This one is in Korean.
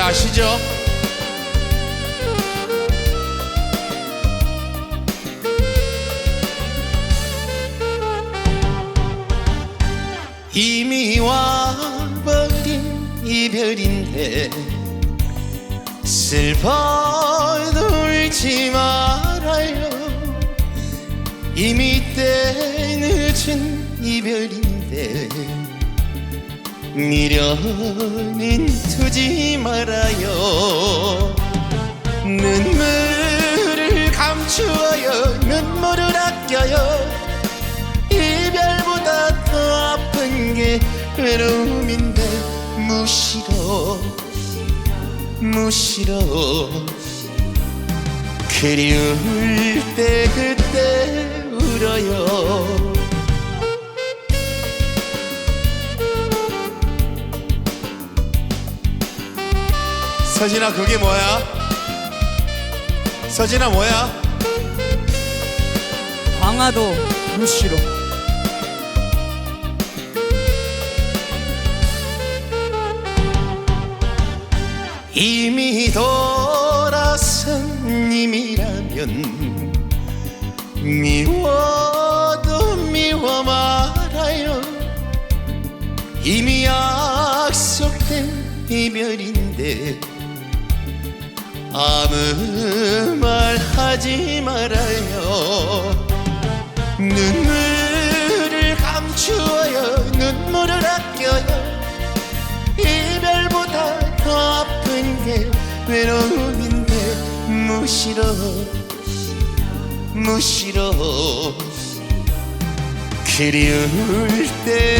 아시죠? 이미 와버린 이별인데 슬퍼도 울지 말아요 이미 때 늦은 이별인데 미련은 두지 말아요. 눈물을 감추어요. 눈물을 아껴요. 이별보다 더 아픈 게 외로움인데 무시로 무시로. 그리울 때 그때 울어요 서진아 그게 뭐야? 서진아 뭐야? 광화도 무시로 이미 돌아선 님이라면 미워도 미워 말아요 이미 약속된 이별인데 아무 말 하지 말아요. 눈물을 감추어요. 눈물을 아껴요. 이별보다 더 아픈 게 외로움인데 무시로 무시로. 그리울 때